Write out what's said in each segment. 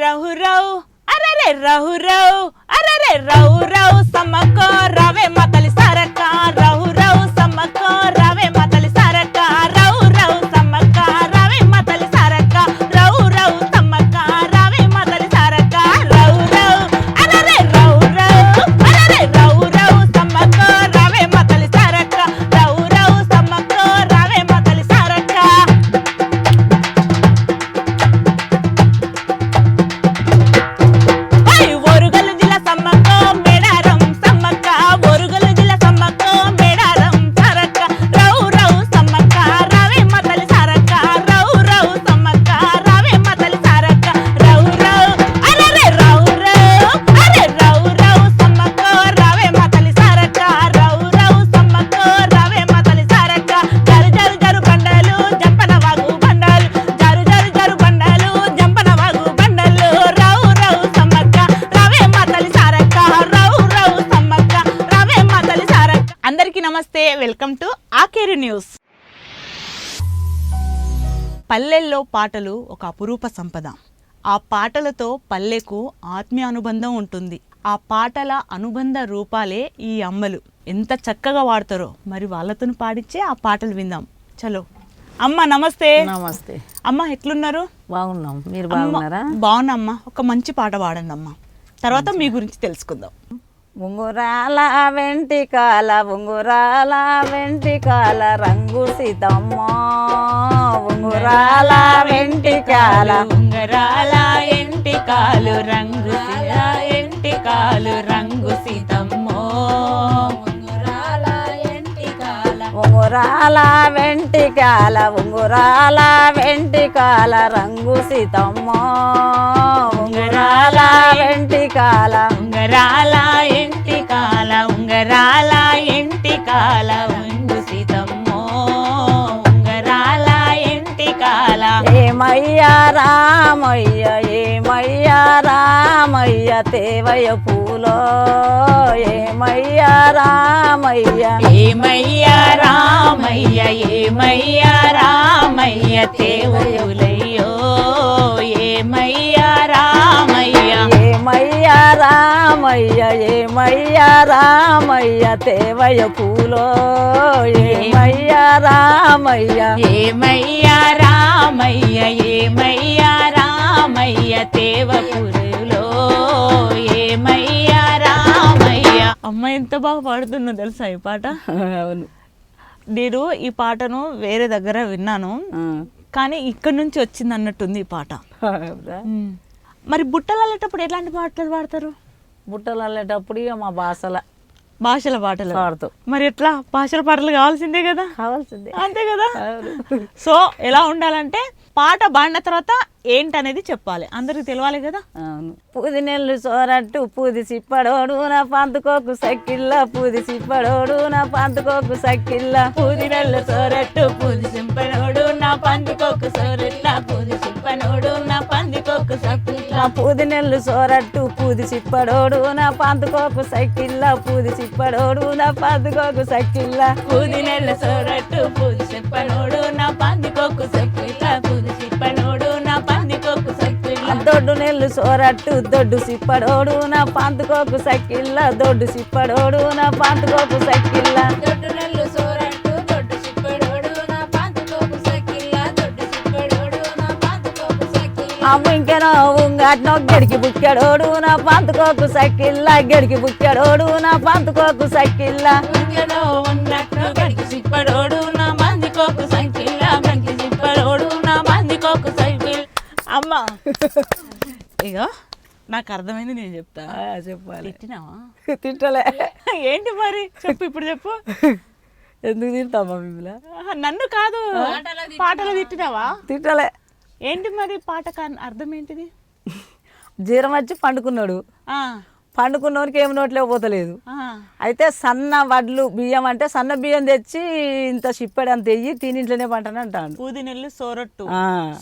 రహు రౌ అరరే రహు రౌ అరరే రౌ రౌ సమ్మకో రవే మతలి సరక రహు న్యూస్. పల్లెల్లో పాటలు ఒక అపురూప సంపద. ఆ పాటలతో పల్లెకు ఆత్మీయ అనుబంధం ఉంటుంది. ఆ పాటల అనుబంధ రూపాలే ఈ అమ్మలు. ఎంత చక్కగా వాడతారో మరి వాళ్ళతో పాడిచ్చే ఆ పాటలు విందాం. చలో. అమ్మ నమస్తే. నమస్తే. అమ్మ ఎట్లున్నారు? బాగున్నాం. మీరు అమ్మ, బాగున్నారా? బాగున్నామ్మా ఒక మంచి పాట పాడండి అమ్మా. తర్వాత మీ గురించి తెలుసుకుందాం. ఉంగురాల వెంటికాల ఉంగురాల వెంటికాల రంగు సీతమ్మ ఉంగురాల వెంటికాల ఉంగరాల ఎంటికాలు రంగు ఎంటికాలు రంగు సీతమ్మో ఉంగురాల వెంటికాల ఉంగురాల వెంటికాల రంగు సీతమ్మ ఉంగురాల వెంటికాల ఉంగరాల ఎంటికాల ఉంగరాల ఎంటికాల రంగు సీతమ్మో. ఉంగరాల ఎంటికాల ఏమయ్యా రామయ్య ఏమయ్యా రామయ్య తేవయ పూలో. ఏమయ్యా రామయ్య. ఏమయ్యా రామయ్య ఏమయ్యా రామయ్య తేవయులయ్యో ఏమయ్యా ఏమయ్యా రామయ్య ఏమయ్యా రామయ్య తేవయ పూలో ఏమయ్యా రామయ్య. ఏమయ్యా రామయ్య ఏమయ్యా రామయ్య తేవపురులో ఏమయ్యా రామయ్య. అమ్మ ఎంత బాగా పాడుతున్నా తెలుసా ఈ పాట? అవును. నేను ఈ పాటను వేరే దగ్గర విన్నాను. కానీ ఇక్కడ నుంచి వచ్చింది అన్నట్టుంది ఈ పాట. మరి బుట్టలు అల్లేటప్పుడు ఎలాంటి పాటలు పాడతారు బుట్టలు అల్లేటప్పుడు ఇక మా భాషల భాషల పాటలు పాడుతాం మరి ఎట్లా? భాషల పాటలు కావాల్సిందే కదా? కావాల్సిందే. అంతే కదా. సో ఎలా ఉండాలంటే పాట పాడిన తర్వాత ఏంటనేది చెప్పాలి. అందరికి తెలవాలి కదా? అవును. పూది నెల్లు సోరట్టు పూది సిప్పడోడు నా పంతుకోకు సక్కిల్ల పూది సిప్పడోడు నా పంతుకోకు సక్కిల్ల పూది నెల్లు సోరట్టు పూది సింపనోడు నా పందికొక్కు సోరెట్ల పూది సింపనోడు నా పందికొక్కు సక్కుల నా పూది నెల్లు సోరట్టు పూది సిప్పడోడు నా పంతుకోకు సక్కిల్ల పూది సిప్పడోడు నా పంతుకోకు సక్కిల్ల పూది నెల్ల సోరట్టు పూది సింపనోడు నా పందికొక్కు సక్కుల పూది సింపనోడు నా పందికొక్కు సక్కుల దొడ్డు నెల్లు సోరట్టు దొడ్డు సిప్పడోడు నా పంతుకోకు సక్కిల్ల దొడ్డు సిప్పడోడు నా పంతుకోకు సక్కిల్ల దొడ్డు నెల్లు సోరట్టు ఇంకెనో ఉంగట్నో గడికి బుక్కెడోడు నా పంతుకోకు సక్కిల్ల గడికి బుక్కెడోడు నా పంతుకోకు సక్కిల్ల గడికి సిప్పడోడు నా గడికి సిప్పడోడు నా మందికొక్కు సైకిల్. అమ్మా ఇగో నాకు అర్థమైంది నేను చెప్తా. చెప్పాలి. తిట్టినావా? తింటలే ఏంటి మరి? చెప్పు ఇప్పుడు చెప్పు. ఎందుకు తింటామా మిమ్మల్ని? నన్ను కాదు పాటలు తిట్టినావా? తింటలే ఏంటి మరి పాట అర్థం ఏంటిది? జీరం వచ్చి పండుకున్నాడు. ఆ, పండుకున్నోనికి ఏమి నోట్లో పోతలేదు. అయితే సన్న వడ్లు బియ్యం అంటే సన్న బియ్యం తెచ్చి ఇంత చిప్పాడు అంత వెయ్యి తినింట్లోనే పంటని అంటాడు. పూదినెల్లు సోరట్టు.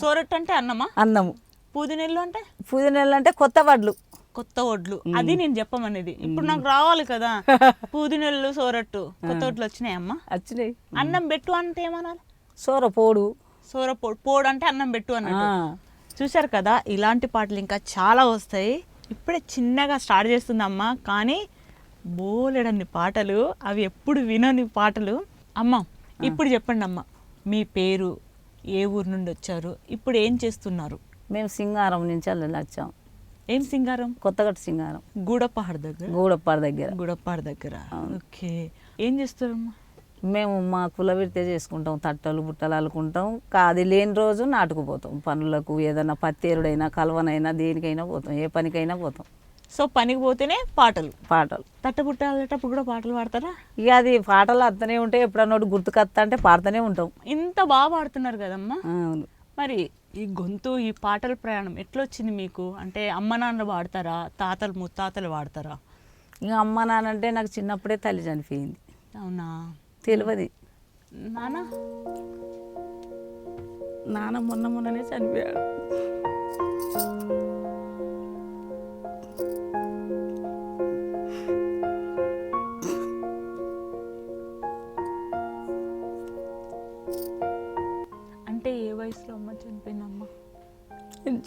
సోరట్టు అంటే అన్నమా? అన్నము. పూదినెల్లు అంటే? పుదీనెల్లు అంటే కొత్త వడ్లు. కొత్త ఒడ్లు అది నేను చెప్పమనేది. ఇప్పుడు నాకు రావాలి కదా. పూదినెల్లు సోరట్టు. కొత్త ఒడ్లు వచ్చినాయమ్మా వచ్చినాయి అన్నం పెట్టు అంటే ఏమనాలి? సోర పోడు సోర పొడి పోడు అంటే అన్నం పెట్టు అన్నట్టు. ఆ, చూశారు కదా ఇలాంటి పాటలు ఇంకా చాలా వస్తాయి. ఇప్పుడే చిన్నగా స్టార్ట్ చేస్తుందమ్మ కానీ బోలెడన్ని పాటలు. అవి ఎప్పుడు వినని పాటలు. అమ్మ ఇప్పుడు చెప్పండి అమ్మ. మీ పేరు ఏ ఊరు నుండి వచ్చారు? ఇప్పుడు ఏం చేస్తున్నారు? మేము సింగారం నుంచి అల్లి వచ్చాం ఏం సింగారం? కొత్తగట్టు సింగారం. గూడపహాడ్ దగ్గర. గూడప్పాడ దగ్గర. గూడపహాడ్ దగ్గర. ఓకే. ఏం చేస్తారమ్మా? మేము మా కులవిడితే చేసుకుంటాం తట్టలు బుట్టలు అల్లుకుంటాం. కాది లేని రోజు నాటుకుపోతాం. పనులకు ఏదైనా పత్తేరుడైనా కలవనైనా దేనికైనా పోతాం. ఏ పనికైనా పోతాం. సో పనికి పోతేనే పాటలు. పాటలు. తట్టబుట్ట ఆడేటప్పుడు కూడా పాటలు పాడతారా? ఇక అది పాటలు అత్తనే ఉంటాయి ఎప్పుడన్నా గుర్తుకొస్తా అంటే పాడుతూనే ఉంటాం. ఇంత బాగా పాడుతున్నారు కదమ్మా. అవును. మరి ఈ గొంతు ఈ పాటల ప్రయాణం ఎట్లా వచ్చింది మీకు? అంటే అమ్మ నాన్న వాడతారా తాతలు ముత్తాతలు వాడతారా ఇక అమ్మ నానంటే నాకు చిన్నప్పుడే తల్లి చనిపోయింది. అవునా? తెలియదు నాన్న నాన్న మొన్న మొన్ననే చనిపోయాడు అంటే ఏ వయసులో అమ్మ చనిపోయిందమ్మ?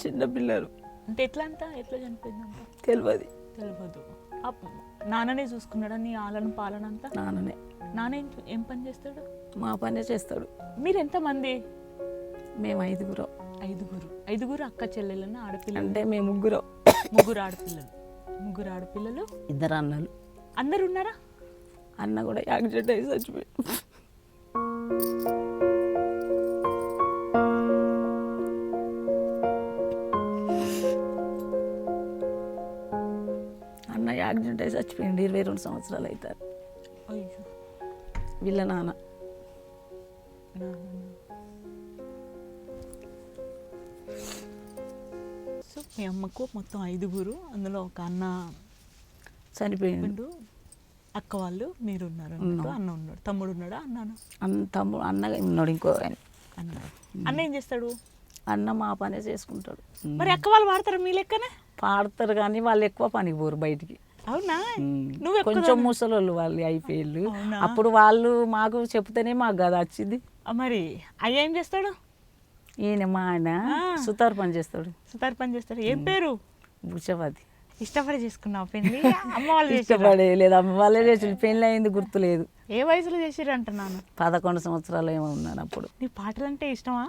చిన్న పిల్లలు. అంటే ఎట్లా అంట ఎట్లా చనిపోయిందంట తెలియదు తెలియదు. నాన్ననే చూసుకున్నాడా నీ ఆలను పాలన అంతా? నాన్ననే. నాన్న ఏం ఏం పని చేస్తాడు? మా పనే చేస్తాడు. మీరు ఎంతమంది మేము ఐదుగురం. ఐదుగురు. ఐదుగురు అక్క చెల్లెలను ఆడపిల్లలు. అంటే మేము ముగ్గురం. ముగ్గురు ఆడపిల్లలు. ముగ్గురు ఆడపిల్లలు. ఇద్దరు అన్నలు. అందరు ఉన్నారా అన్న కూడా యాక్సిడెంట్ అయి చచ్చిపోయాడు. చచ్చిపోయింది ఇరవై రెండు సంవత్సరాలు అవుతారు. అయ్యో. వీళ్ళ నాన్న. సో మీ అమ్మకు మొత్తం ఐదుగురు అందులో ఒక అన్న చనిపోయిండు. అక్క వాళ్ళు మీరు ఉన్నారు. అన్న ఉన్నాడు. తమ్ముడు ఉన్నాడా? అన్నాను? అన్న తమ్ముడు అన్న ఉన్నాడు ఇంకో ఆయన. అన్న. అన్న ఏం చేస్తాడు? అన్న మా పనే చేసుకుంటాడు. మరి అక్క వాళ్ళు వాడతారా మీ లెక్కనే? పాడతారు కానీ వాళ్ళు ఎక్కువ పనికి పోరు బయటికి. అవునా? నువ్వు కొంచెం ముసలోళ్ళు వాళ్ళు అయిపోయాళ్ళు అవునా? అప్పుడు వాళ్ళు మాకు చెప్తేనే మాకు కదా వచ్చింది. మరి అయ్య ఏం చేస్తాడు? ఈయన మా ఆయన. సుతారు పని చేస్తాడు. సుతార్ పని చేస్తాడు. ఏం పేరు? భుషపతి ఇష్టపడి చేసుకున్నావు పెళ్ళి? అమ్మ వాళ్ళు చేసారు ఇష్టపడే లేదు అమ్మ వాళ్ళే చేసి పెళ్ళి అయింది గుర్తులేదు ఏ వయసులో చేసిర్రు అంటున్నాను? పదకొండు సంవత్సరాలు ఏమో ఉన్నాను అప్పుడు. నీ పాటలు అంటే ఇష్టమా?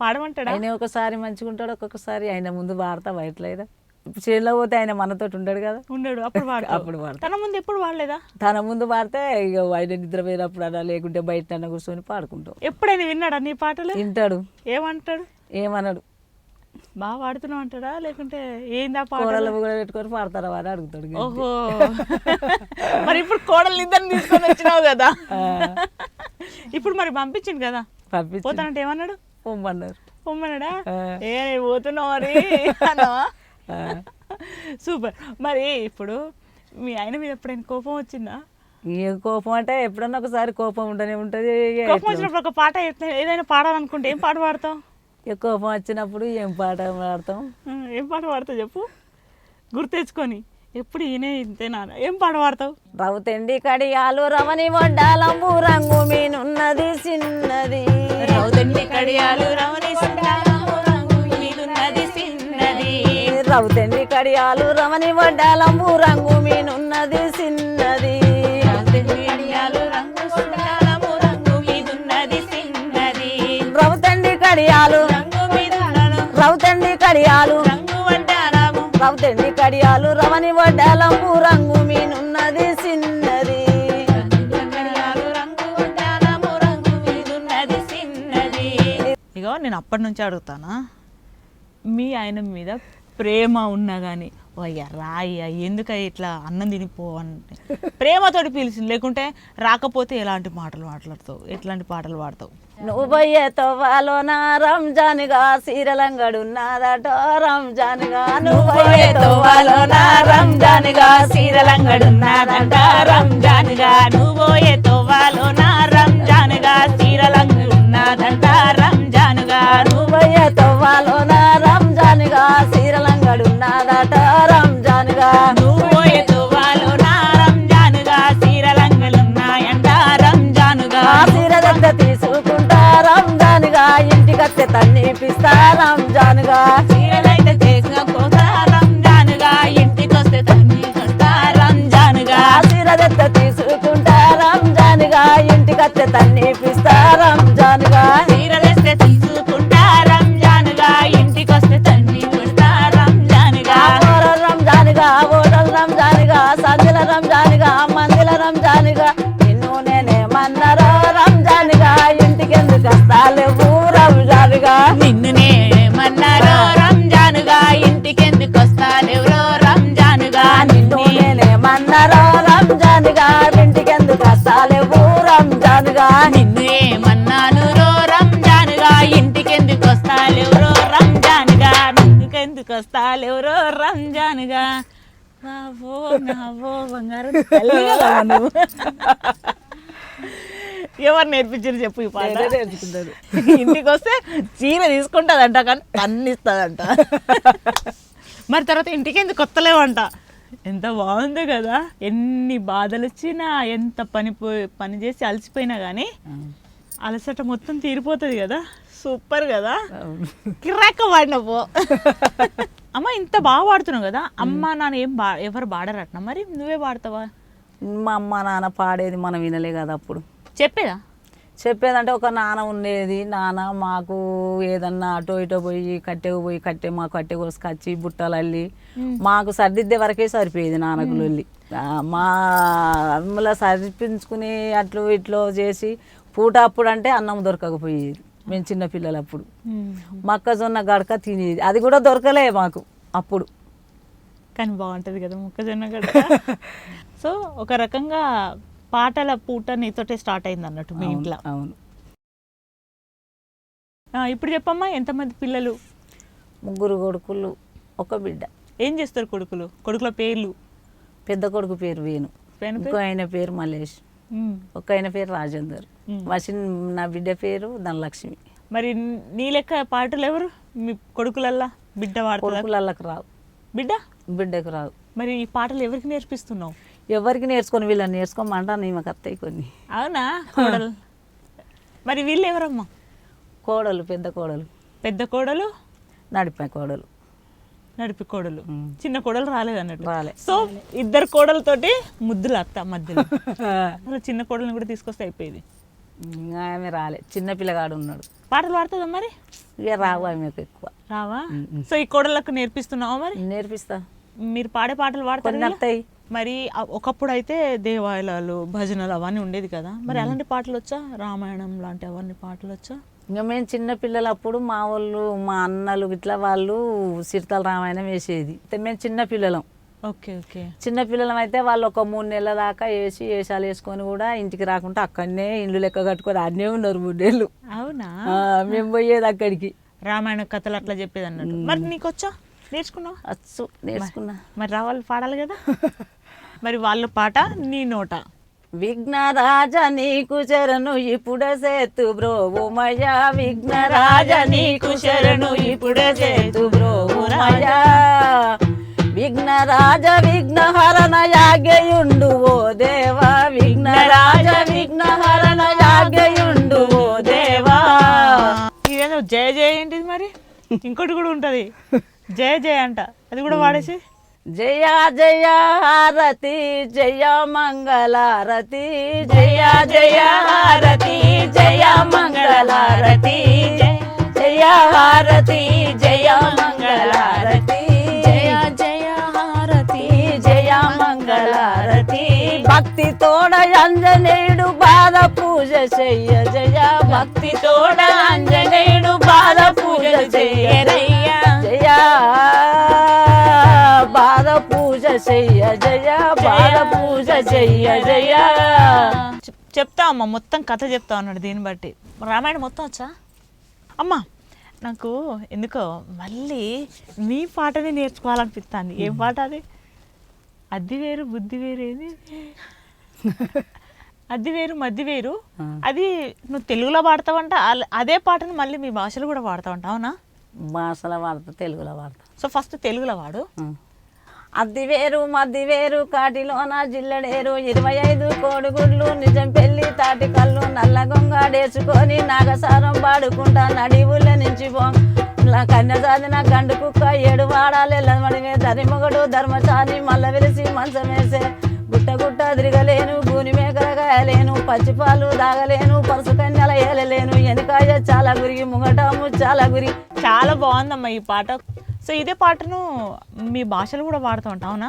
పాడమంటాడా? ఆయన ఒకసారి మంచిగా ఉంటాడు ఒక్కొక్కసారి ఆయన ముందు వాడతా బయటలేదా ఇప్పుడు చేనులో పోతే ఆయన మనతోటి ఉండడు కదా. ఉండడు అప్పుడు వాడు అప్పుడు వాడతా తన ముందు ఎప్పుడు వాడలేదా? తన ముందు పాడితే ఇక ఆయన నిద్రపోయినప్పుడు అలా లేకుంటే బయట కూర్చొని పాడుకుంటాం. ఎప్పుడైనా విన్నాడా నీ పాటలు? వింటాడు. ఏమంటాడు? ఏమన్నాడు బాగా పాడుతున్నావు అంటాడా? లేకుంటే ఏందా కూరలు కూడా పెట్టుకొని పాడతారా అని అడుగుతాడు. ఓహో. మరి ఇప్పుడు కోడలు ఇద్దరిని తీసుకొని వచ్చినావు కదా. ఇప్పుడు మరి పంపించింది కదా? పంపించి పోతానంటే ఏమన్నాడు? పొమ్మన్నారు పొమ్మన్నాడా. ఏ నేను పోతున్నావు మరి. సూపర్. మరి ఇప్పుడు మీ ఆయన మీద ఎప్పుడైనా కోపం వచ్చిందా? ఇక కోపం అంటే ఎప్పుడన్నా ఒకసారి కోపం ఉంటూనే ఉంటుంది. కోపం వచ్చినప్పుడు ఒక పాట ఏదైనా పాడాలనుకుంటే ఏం పాట పాడతావు? ఇక కోపం వచ్చినప్పుడు ఏం పాట పాడతాం? ఏం పాట పాడతావు చెప్పు. గుర్తు తెచ్చుకొని ఎప్పుడు ఈయనే ఇంతేనా ఏం పాట పాడతావు? రౌతండి కడియాలు రవని వడ్డాలంబు రంగు మీనున్నది చిన్నది. రౌదండి కడియాలు రమణి రౌతండి కడియాలు రవని వడ్డాలంబు రంగు మీనున్నది చిన్నది రౌదండి కడియాలు రంగు సుందరము రంగు మీదున్నది సిన్నది. రౌతండి కడియాలు రౌతండి కడియాలు రంగు వడ్డారము రౌతండి కడియాలు రవని వడ్డాలంబు రంగు మీనున్నది చిన్నది ఇగో నేను అప్పటి నుంచి అడుగుతానా? మీ ఆయన మీద ప్రేమ ఉన్నా కానీ అయ్యా రాయ్యా ఎందుకయ్యా ఇట్లా అన్నం తినిపో అంటే ప్రేమతోటి పిలిచింది లేకుంటే రాకపోతే ఎలాంటి మాటలు మాట్లాడతావు? ఎట్లాంటి పాటలు పాడతావు? నువ్వు పోయే తవ్వాలోన రంజాన్గా సీరలంగడున్నదట రంజాన్గా. నువ్వు పోయే తవ్వాలోన రంజాన్గా సీరలంగడున్నదంట రంజాన్గా. నువ్వు పోయే తోవాలో నా రంజాన్గా సీరలంగున్నదంట రంజాన్గా. నువ్వు పోయే నా రంజాన్గా సీరలంగడున్నదట రంజాన్గా నువ్వు తోవాలో నా రంజాన్గా సీరలంగులున్నాయంట రంజానుగా ఆ సీర దగ్గర తీసుకుంటా రంజాన్గా ఇంటికత్తే తన్నిపిస్తా రంజాన్గా నిన్నుకెందుకు వస్తాలెవరో రంజానుగా రావో నావో బంగారు నువ్వు. ఎవరు నేర్పించారు చెప్పు ఈ పాట? నేర్చుకున్నాను. ఇంటికి వస్తే చీర తీసుకుంటుందంట కానీ పన్నిస్తుందంట. మరి తర్వాత ఇంటికి ఎందుకు కొత్తలేవంట? ఎంత బాగుంది కదా. ఎన్ని బాధలు వచ్చినా ఎంత పని పని చేసి అలసిపోయినా కానీ అలసట మొత్తం తీరిపోతుంది కదా. సూపర్ కదా. కిరాక వాడిన పో అమ్మ ఇంత బాగా పాడుతున్నావు కదా? అమ్మ నాన్న ఏం బా ఎవరు పాడరట్న మరి నువ్వే పాడతావా మా అమ్మ నాన్న పాడేది మనం వినలే కదా అప్పుడు. చెప్పేదా? చెప్పేదంటే ఒక నాన్న ఉండేది. నాన్న మాకు ఏదన్నా అటో ఇటో పోయి కట్టెకు పోయి కట్టె మాకు కట్టె కోసుకొచ్చి బుట్టలు అల్లి మాకు సర్దిద్దే వరకే సరిపోయేది నాన్నకు లొల్లి. మా అమ్మల సరిపించుకుని అట్లు ఇట్లో చేసి పూట అప్పుడు అంటే అన్నం దొరకకపోయేది. మేము చిన్న పిల్లలప్పుడు. మొక్కజొన్న గడక తినేది. అది కూడా దొరకలే మాకు అప్పుడు. కానీ బాగుంటుంది కదా మొక్కజొన్న గడ్డ సో ఒక రకంగా పాటల పూట నీతోటే స్టార్ట్ అయింది అన్నట్టు మీ ఇంట్లో. అవును. ఇప్పుడు చెప్పమ్మా ఎంతమంది పిల్లలు? ముగ్గురు కొడుకులు ఒక బిడ్డ. ఏం చేస్తారు కొడుకులు? కొడుకుల పేర్లు? పెద్ద కొడుకు పేరు వేణు. ఇంకో ఆయన పేరు మల్లేష్. ఉమ్. ఒక ఆయన పేరు రాజేందర్. వసిన నా బిడ్డ పేరు ధనలక్ష్మి. మరి నీ లెక్క పాటలు ఎవరు? మీ కొడుకులల్లా బిడ్డ కొడుకులకి రావు. బిడ్డ? బిడ్డకు రావు. మరి ఈ పాటలు ఎవరికి నేర్పిస్తున్నావు? ఎవరికి నేర్చుకొని వీళ్ళని నేర్చుకోమంటా నీ మాకు అత్తయ్య కొన్ని. అవునా? కోడలు. మరి వీళ్ళు ఎవరమ్మా? కోడలు పెద్ద కోడలు. పెద్ద కోడలు? నడిపే కోడలు. నడిపి కోడలు. చిన్న కోడలు రాలేదు అన్నట్టు. సో ఇద్దరు కోడలతోటి ముద్దులు అత్త మధ్యలో. చిన్న కోడల్ని కూడా తీసుకొస్తే అయిపోయేది. ఆమె రాలే. చిన్న పిల్లగాడు ఉన్నాడు. పాటలు పాడుతుందా మరి? ఇక రావు ఆమెకు ఎక్కువ. రావా. సో ఈ కోడళ్ళకు నేర్పిస్తున్నావా మరి? నేర్పిస్తా. మీరు పాడే పాటలు పాడతారు మరి ఒకప్పుడు అయితే దేవాలయాలు భజనలు అవన్నీ ఉండేది కదా. మరి అలాంటి పాటలు వచ్చా? రామాయణం లాంటి అవన్నీ పాటలు వచ్చా? ఇంకా మేము చిన్న పిల్లలప్పుడు మా వాళ్ళు మా అన్నలు ఇట్లా వాళ్ళు సిరితల రామాయణం వేసేది. మేము చిన్న పిల్లలం. Okay okay. చిన్న పిల్లలం అయితే వాళ్ళు ఒక మూడు నెలల దాకా వేసి వేషాలు వేసుకొని కూడా ఇంటికి రాకుండా అక్కడనే ఇండ్లు లెక్క కట్టుకొని అన్నే ఉన్నారు మూడేళ్ళు అవునా? మేము పోయేది అక్కడికి. రామాయణ కథలు అట్లా చెప్పేది అన్నట్టు మరి నీకు వచ్చా? నేర్చుకున్నావా? అచ్చు నేర్చుకున్నా. మరి రావాలి పాడాలి కదా? మరి వాళ్ళ పాట నీ నోట. విఘ్నరాజ నీకు శరణు ఇప్పుడే సేతు బ్రోవుమయ విఘ్నరాజ నీకు శరణు ఇప్పుడే సేతు బ్రోవుమయ విఘ్నరాజ విఘ్నహరణ యాగయుండు. ఓ దేవా విఘ్నరాజ విఘ్నహరణ యాగయుండు. ఓ దేవా. ఇదేదో జయ జయ ఏంటిది మరి? ఇంకోటి కూడా ఉంటది. జయ జయ అంట. అది కూడా వాడేసి? జయ జయ హారతి జయ మంగళారతి జయ జయ హారతి జయ మంగళారతి జయ హారతి జయ మంగళారతి జయ జయ హారతి జయ మంగళారతి. భక్తి తోడ అంజనేయుడు బాధ పూజ చెయ్య జయ భక్తి తోడ అంజనేయుడు బాధ పూజ చెయ్యరయ్యా జయ. బాధ పూజ చెయ్య జయ బాధ పూజ చెయ్య జయ. చెప్- చెప్తా అమ్మ మొత్తం కథ చెప్తా అన్నాడు దీన్ని బట్టి. రామాయణం మొత్తం వచ్చా? అమ్మా నాకు ఎందుకో మళ్ళీ నీ పాటని నేర్చుకోవాలనిపిస్తుంది ఏం పాట అది? అద్ది వేరు బుద్ధి వేరు ఏది? అద్ది వేరు మద్ది వేరు. అది నువ్వు తెలుగులో పాడతావంట అదే పాటని మళ్ళీ మీ భాషలో కూడా పాడతావంట అవునా? భాషల వార్త తెలుగులో వార్త సో ఫస్ట్ తెలుగులో వాడు అద్ది వేరు మద్ది వేరు కాటిలోన జిల్లడేరు. ఇరవై ఐదు కోడిగుడ్లు నిజం పెళ్ళి తాటి కళ్ళు. నల్ల గొంగాడేసుకొని నాగసారం పాడుకుంటా నడివుల నుంచి పో కన్య సాధిన గండు కుక్క ఏడు వాడాలి లమడివే ధరిమొగడు ధర్మచారి మల్ల వెలిసి మంచమేసే గుట్ట గుట్ట తిరగలేను భూమి మేకలగాయలేను పచ్చిపాలు దాగలేను పరుసు కన్యల ఏలలేను. వెనకాయ చాలా గురి ముంగటము చాలా గురి. చాలా బాగుందమ్మా ఈ పాట. సో ఇదే పాటను మీ భాషలో కూడా వాడుతూ ఉంటావు అవునా?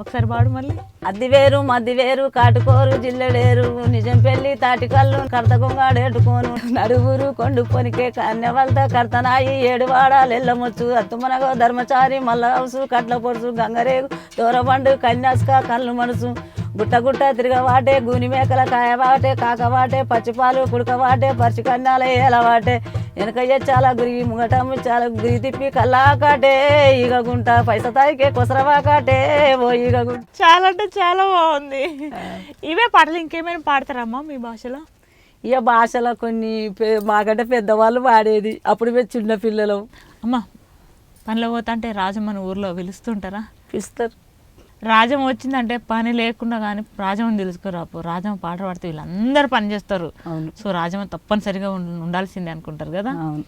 ఒకసారి పాడు మళ్ళీ. అద్ది వేరు మద్ది వేరు కాటుకోరు జిల్లడేరు నిజం పెళ్ళి తాటి కళ్ళు కర్త కొంగాడేటుకోను నడువురు కొండు పొనికే కన్యవల్త కర్తనాయి ఏడువాడ లెల్లమొచ్చు ఎల్లమొచ్చు అత్తుమనగో ధర్మచారి మల్ల హౌసు కట్ల పొడుసు గంగరేగు దూరబండు కన్యాస్క కళ్ళు మనసు. గుట్ట గుట్ట తిరగవాటే గూని మేకల కాయవాటే కాకవాటే పచ్చిపాలు కుడకవాటే పచ్చి కన్యాల ఏలవాటే. వెనక చాలా గురిగి ముంగట చాలా గురి తిప్పి కల్లాకాటే ఈగ గుంట పైస తాయికే కొసరవాకాటే ఓ ఈగ గుంట. చాలా అంటే చాలా బాగుంది. ఇవే పాటలు ఇంకేమైనా పాడతారమ్మా మీ భాషలో? ఇక భాషలో కొన్ని మాకంటే పెద్దవాళ్ళు పాడేది. అప్పుడు మేము చిన్న పిల్లలు. అమ్మా పనిలో పోతా అంటే రాజం మన ఊర్లో పిలుస్తుంటారా? పిస్తారు రాజం వచ్చిందంటే పని లేకుండా కానీ రాజం తెలుసుకురాపు. రాజం పాట పాడితే వీళ్ళందరూ పని చేస్తారు. అవును. సో రాజం తప్పనిసరిగా ఉండాల్సిందే అనుకుంటారు కదా? అవును.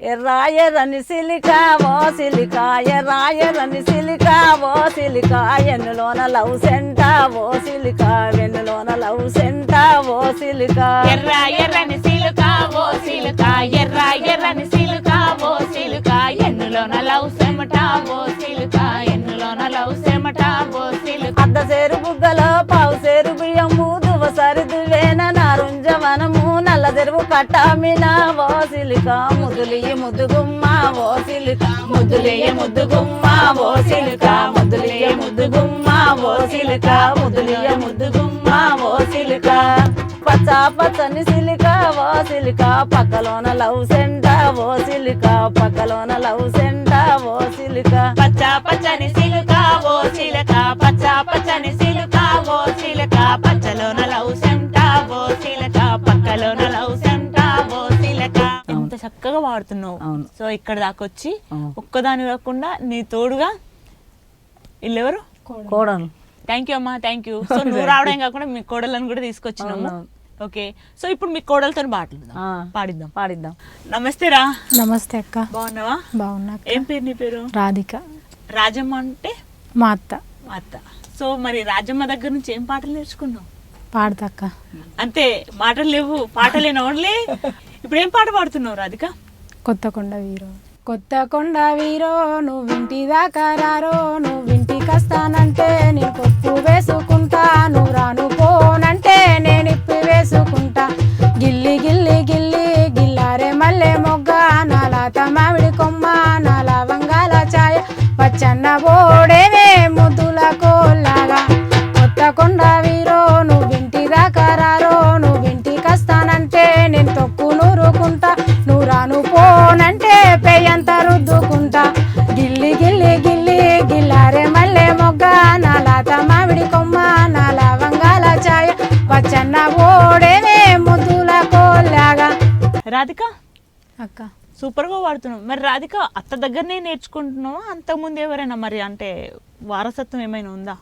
ఎర్రాయ రని సిలిక ఓ సిలిక ఎర్రాయ రని సిలిక ఓ సిలిక ఎన్నులోన లవ్ సెంట ఓ సిలిక వెన్నులోన లవ్ సెంట ఓ సిలిక. ఎర్ర ఎర్రని సిలుక ఓ సిలుక ఎర్ర ఎర్రని సిలుక ఓ సిలుక ఎన్నులోన లవ్ సెమట ఓ సిలుక ఎన్నులోన లవ్ సెమట ఓ సిలుక. అద్ద నల్ల తెరువు కట్టామిన ఓ సిలిక ముదులియ ముదుగుమ్మ ఓ సిలిక ముద్దులియ ముద్దుగుమ్మ ఓ సిలిక ముద్దులియ ముద్దుగుమ్మ ఓ సిలిక ముద్దులియ ముద్దుగుమ్మ ఓ సిలిక. పచ్చ పచ్చని సిలిక ఓ సిలిక పక్కలోన లవ్ సెంట ఓ సిలిక పక్కలోన లవ్ సెంట ఓ సిలిక. పచ్చ పచ్చని సిలుక ఓ సిలుక పచ్చ పచ్చని వాడుతున్నావు అవును. సో ఇక్కడ దాకా వచ్చి. ఒక్కదాని కాకుండా నీ తోడుగా వీళ్ళెవరు? కోడలు. థ్యాంక్ యూ అమ్మా థ్యాంక్ యూ సో నువ్వు రావడం కాకుండా మీ కోడలను కూడా తీసుకొచ్చినాము. ఓకే సో ఇప్పుడు మీ కోడలతో పాటలు. పాడిద్దాం. పాడిద్దాం. నమస్తే రా. నమస్తే అక్క. బాగున్నావా? బాగున్నా. ఏం పేరు నీ పేరు? రాధిక. రాజమ్మ అంటే? మా అత్త. మా అత్త. సో మరి రాజమ్మ దగ్గర నుంచి ఏం పాటలు నేర్చుకున్నావు? పాడతా అక్క. అంతే మాటలు లేవు పాటలేనా ఓన్లీ ఇప్పుడు ఏం పాట పాడుతున్నావు రాధిక? కొత్త కొండ వీరో. కొత్త కొండ వీరో నువ్వు ఇంటి దాకా రారో నువ్వు ఇంటికి వస్తానంటే నేను కొప్పు వేసుకుంటా నువ్వు రాను పోనంటే నేను ఇప్పి వేసుకుంటా. గిల్లి గిల్లి గిల్లి గిల్లారే మల్లె మొగ్గ నాలా తమావిడి కొమ్మ నా లవంగాల ఛాయ పచ్చన్న బోడే రాధిక? అక్క. సూపర్గా పాడుతున్నావు మరి రాధిక అత్త దగ్గరనే నేర్చుకుంటున్నావా? అంతకుముందు ఎవరైనా మరి అంటే వారసత్వం ఏమైనా ఉందా?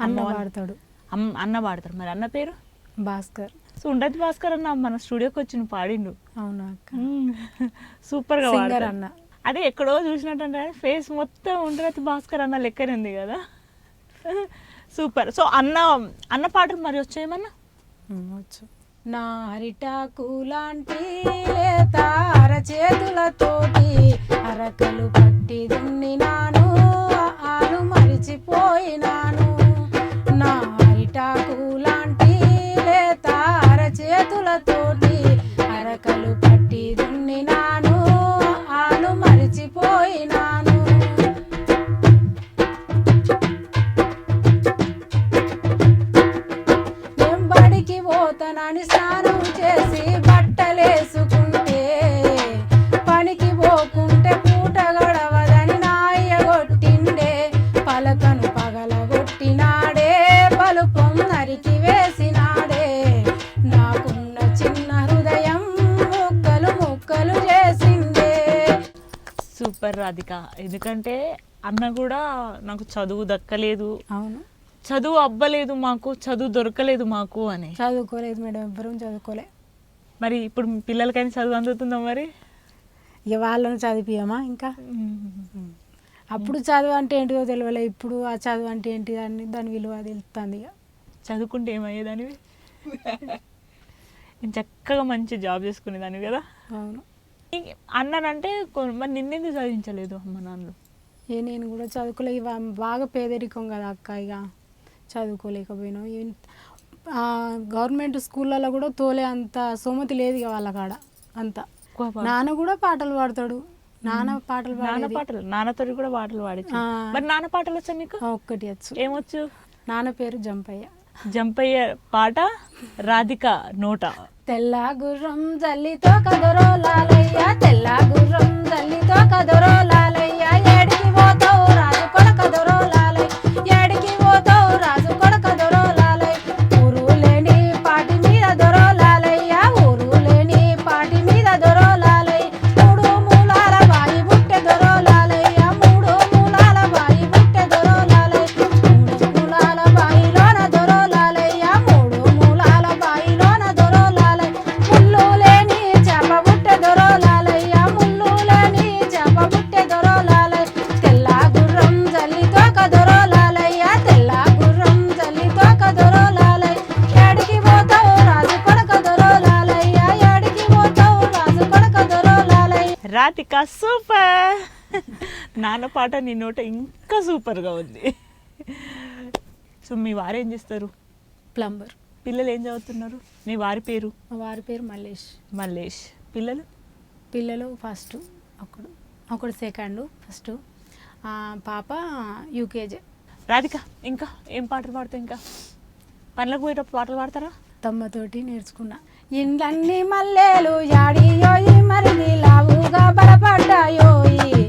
అన్న వాడతాడు. అన్న పాడతారు మరి అన్న పేరు? భాస్కర్. సో ఉండదు భాస్కర్ అన్న మన స్టూడియోకి వచ్చి నువ్వు పాడిండు. అవునా అక్క? సూపర్గా సింగర్. అన్న. అదే ఎక్కడో చూసినట్టు ఫేస్ మొత్తం ఉండదు భాస్కర్ అన్న లెక్కనే ఉంది కదా. సూపర్. సో అన్న అన్న పాటలు మరి వచ్చాయేమన్నా వచ్చు. నా అరిటాకు లాంటి లేత అరచేతులతోటి అరకలు పట్టి దున్నినాను ఆను మరిచిపోయినాను. రాధిక. ఎందుకంటే అన్న కూడా నాకు చదువు దక్కలేదు. అవును. చదువు అవ్వలేదు మాకు చదువు దొరకలేదు మాకు అని. చదువుకోలేదు మేడం ఎవ్వరూ చదువుకోలే. మరి ఇప్పుడు పిల్లలకైనా చదువు అందుతుందా మరి? ఇక వాళ్ళని చదివియమా ఇంకా? అప్పుడు చదువు అంటే ఏంటిదో తెలియలే ఇప్పుడు ఆ చదువు అంటే ఏంటి అని దాని విలువ తెలుస్తుంది ఇక. చదువుకుంటే ఏమయ్యేదానివి? నేను చక్కగా మంచి జాబ్ చేసుకునేదానివి కదా? అవును. అన్నానంటే మరి నిన్నెందుకు చదివించలేదు అమ్మ నాన్నలు? ఏ నేను కూడా చదువుకోలే. ఇవ బాగా పేదరికం కదా అక్క ఇక చదువుకోలేకపోయినాం గవర్నమెంట్ స్కూళ్ళలో కూడా తోలే అంత సోమతి లేదు ఇక వాళ్ళ కాడ అంత నాన్న కూడా పాటలు పాడతాడు. నాన్న పాటలు నాన్న పాటలు నాన్నతో కూడా పాటలు పాడించు ఆ. మరి నాన్న పాటలు వచ్చా మీకు? ఆ, ఒక్కటి వచ్చు. ఏమొచ్చు? నాన్న పేరు జంపయ్య. జంపయ్య పాట రాధిక నోట. తెల్ల గుర్రం జల్లితో కదరో లాలయ్య తెల్ల గుర్రం జల్లితో కదరో లాలయ్య. సూపర్. నాన్న పాట నీ నోట ఇంకా సూపర్గా ఉంది. సో మీ వారు ఏం చేస్తారు? ప్లంబర్. పిల్లలు ఏం చదువుతున్నారు? మీ వారి పేరు? మా వారి పేరు మల్లేష్. మల్లేష్. పిల్లలు? పిల్లలు ఫస్ట్ ఒకడు ఒకడు సెకండ్ ఫస్ట్. పాప యూకేజీ. రాధిక ఇంకా ఏం పాటలు పాడతావు ఇంకా? పనులకు పోయేటప్పుడు పాటలు పాడతారా? తమ్మతోటి నేర్చుకున్నా. ఇండ్లన్నీ మల్లెలు యాడియోయి మరిది లావుగా బలపడ్డాయోయి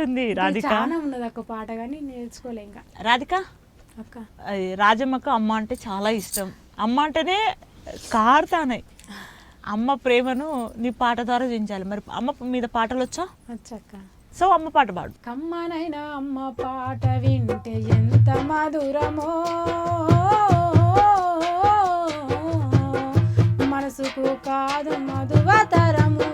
ఉంది రాధిక. చాలా ఉన్నది అక్క పాట కానీ నేర్చుకోలే ఇంకా. రాధిక? అక్క. అది రాజమ్మకు అమ్మ అంటే చాలా ఇష్టం. అమ్మ అంటేనే కారుతానాయి అమ్మ ప్రేమను నీ పాట ద్వారా చూపించాలి మరి అమ్మ మీద పాటలు వచ్చా? వచ్చక్క సో అమ్మ పాట పాడు. కమ్మనైన అమ్మ పాట వింటే ఎంత మధురమో. మనసుకు కాదు మధువతరము.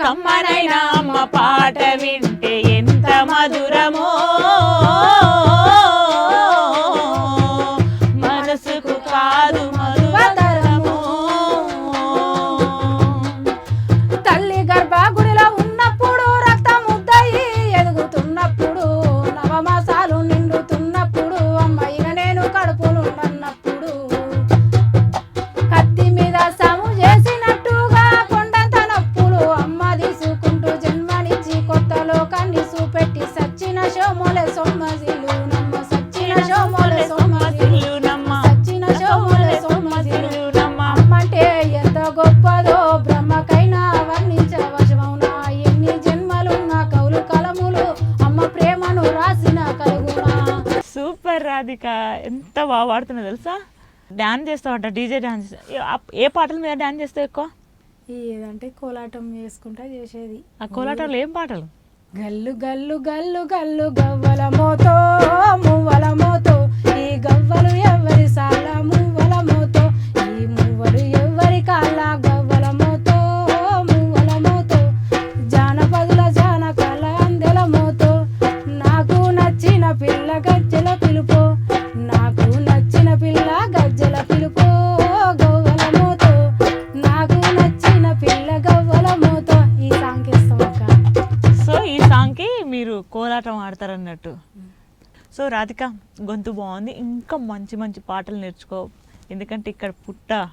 కమ్మనైనా అమ్మ పాట వింటే డాన్స్ చేస్తావంట డీజే డాన్స్ ఏ పాటల మీద డాన్స్ చేస్తావు ఎక్కువ? ఏదంటే కోలాటం వేసుకుంటా చేసేది. ఆ కోలాటంలో ఏం పాటలు? గల్లు గల్లు గల్లు గల్లు గవ్వల మోతో మువ్వల మోతో ఈ గవ్వలు సో రాధిక గొంతు బాగుంది. ఇంకా మంచి మంచి పాటలు నేర్చుకో. ఎందుకంటే ఇక్కడ పుట్ట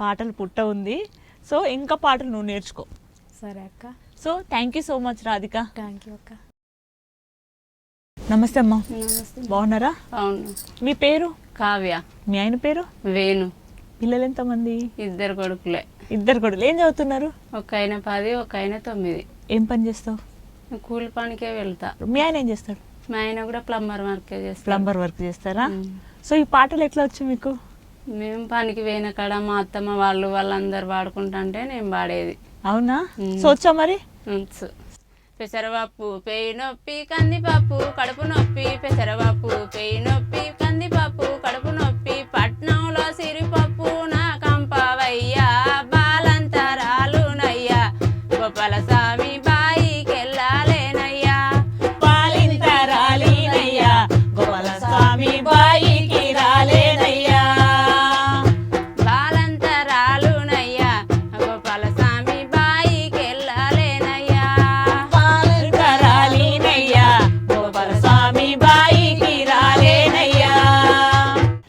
పాటలు పుట్ట ఉంది. సో ఇంకా పాటలు నువ్వు నేర్చుకో. సరే అక్క. So thank you so much Radhika. Thank you అక్క. నమస్తే అమ్మా. బాగున్నారా? అవును. మీ పేరు? కావ్య. మీ ఆయన పేరు? వేణు. పిల్లలు ఎంతమంది? ఇద్దరు కొడుకులే. ఇద్దరు కొడుకులు. ఏం చదువుతున్నారు? ఒక ఆయన పది ఒక ఆయన తొమ్మిది. ఏం పని చేస్తావు? కూలి పనికే వెళ్తా. మీ ఆయన ఏం చేస్తాడు? మా ఆయన కూడా ప్లంబర్ వర్కే చేస్తాం ప్లంబర్ వర్క్ చేస్తారా. సో ఈ పాటలు ఎట్లా వచ్చు మీకు మేము పనికి పోయిన కాడ మా అత్తమ్మ వాళ్ళు వాళ్ళందరూ పాడుకుంటుంటే నేను పాడేది అవునా. సో వచ్చా మరి ఉంచు. పెసరపప్పు పెయి నొప్పి కందిపప్పు కడుపు నొప్పి పెసరపప్పు పెయి నొప్పి కందిపప్పు కడుపు నొప్పి పట్నంలో సిరిపప్పు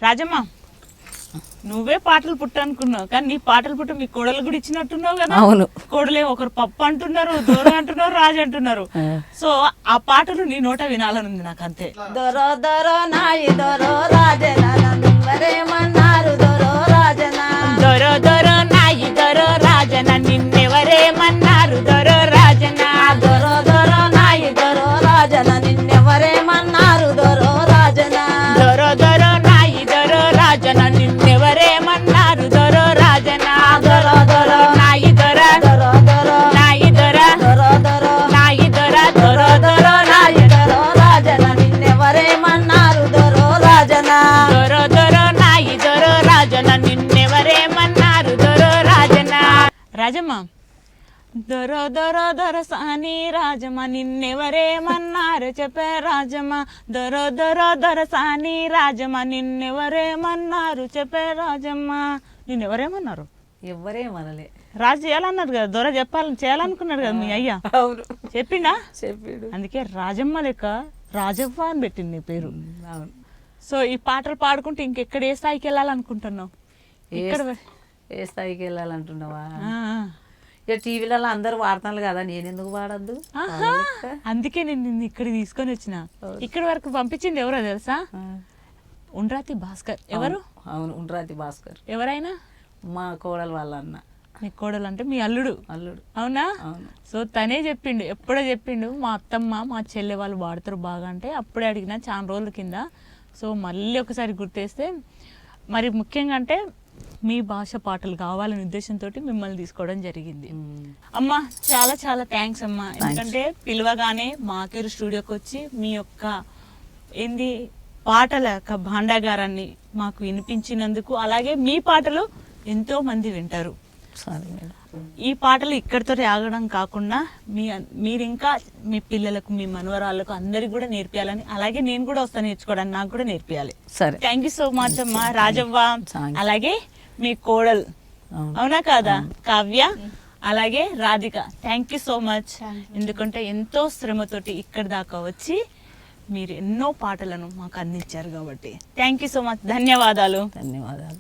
రాజమ్మ నువ్వే పాటలు పుట్టనుకున్నావు కానీ నీ పాటలు పుట్ట మీ కోడలు కూడా ఇచ్చినట్టున్నావు కదా? అవును. కోడలే ఒకరు పప్పు అంటున్నారు దూరం అంటున్నారు రాజు అంటున్నారు. సో ఆ పాటలు నీ నోట వినాలనుంది నాకు అంతే దొరో దొరో నాయి దొరో రాజన మరేమన్నారు దొరో రాజన? దొరో దొరో నాయి దొరో రాజన నిన్నెవరేమన్నారు దొరో దొరో దొరో నాయి దొరో రాజన నిన్నెవరేమన్నారు దొరో రాజన రాజమ్మ. దొరో దొరో దొర సాని రాజమ్మ నిన్నెవరేమన్నారు చెప్పే రాజమ్మ. దొరో దొరో దొర సాని రాజమ్మ నిన్నెవరేమన్నారు చెప్పే రాజమ్మ. నిన్నెవరేమన్నారు ఎవ్వరేమనలే రాజు చేయాలన్నారు కదా దొర చెప్పాలని చేయాలనుకున్నాడు కదా మీ అయ్యా. అవును. చెప్పిండా? చెప్పాడు. అందుకే రాజమ్మ లెక్క రాజవ్వ అని పెట్టింది నీ పేరు. అవును. సో ఈ పాటలు పాడుకుంటే ఇంకెక్కడ ఏ స్థాయికి వెళ్ళాలనుకుంటున్నావు? ఇక్కడ ఏ స్థాయికి వెళ్ళాలంటున్నావా. ఇక టీవీలలో అందరూ వాడుతున్నారు కదా నేను ఎందుకు వాడద్దు. అందుకే నేను నిన్ను ఇక్కడికి తీసుకొని వచ్చిన. ఇక్కడి వరకు పంపించింది ఎవరో తెలుసా? ఉండ్రాతి భాస్కర్. ఎవరు? అవును ఉండ్రాతి భాస్కర్. ఎవరైనా? మా కోడలు వాళ్ళ అన్న. మీ కోడలు అంటే మీ అల్లుడు. అల్లుడు. అవునా? అవును. సో తనే చెప్పిండు ఎప్పుడో చెప్పిండు మా అత్తమ్మ మా చెల్లె వాళ్ళు వాడతారు బాగా అంటే అప్పుడే అడిగిన చాలా రోజుల కింద. సో మళ్ళీ ఒకసారి గుర్తేస్తే మరి ముఖ్యంగా అంటే మీ భాష పాటలు కావాలనే ఉద్దేశంతో మిమ్మల్ని తీసుకోవడం జరిగింది. అమ్మా చాలా చాలా థ్యాంక్స్ అమ్మా. ఎందుకంటే పిలవగానే మాకేరు స్టూడియోకి వచ్చి మీ యొక్క ఏంది పాటల యొక్క భాండాగారాన్ని మాకు వినిపించినందుకు అలాగే మీ పాటలు ఎంతో మంది వింటారు. సరే ఈ పాటలు ఇక్కడితో ఆగడం కాకుండా మీ మీరు ఇంకా మీ పిల్లలకు మీ మనవరాళ్ళకు అందరికి కూడా నేర్పియాలని అలాగే నేను కూడా వస్తాను నేర్చుకోవడానికి నాకు కూడా నేర్పియాలి. సరే. థ్యాంక్ యూ సో మచ్ అమ్మా రాజవ్వ. అలాగే మీ కోడలు. అవును. అవునా కాదా? కావ్య. అలాగే Radhika. Thank you so much ఎందుకంటే ఎంతో శ్రమతోటి ఇక్కడి దాకా వచ్చి మీరు ఎన్నో పాటలను మాకు అందించారు కాబట్టి. థ్యాంక్ యూ సో మచ్ ధన్యవాదాలు. ధన్యవాదాలు.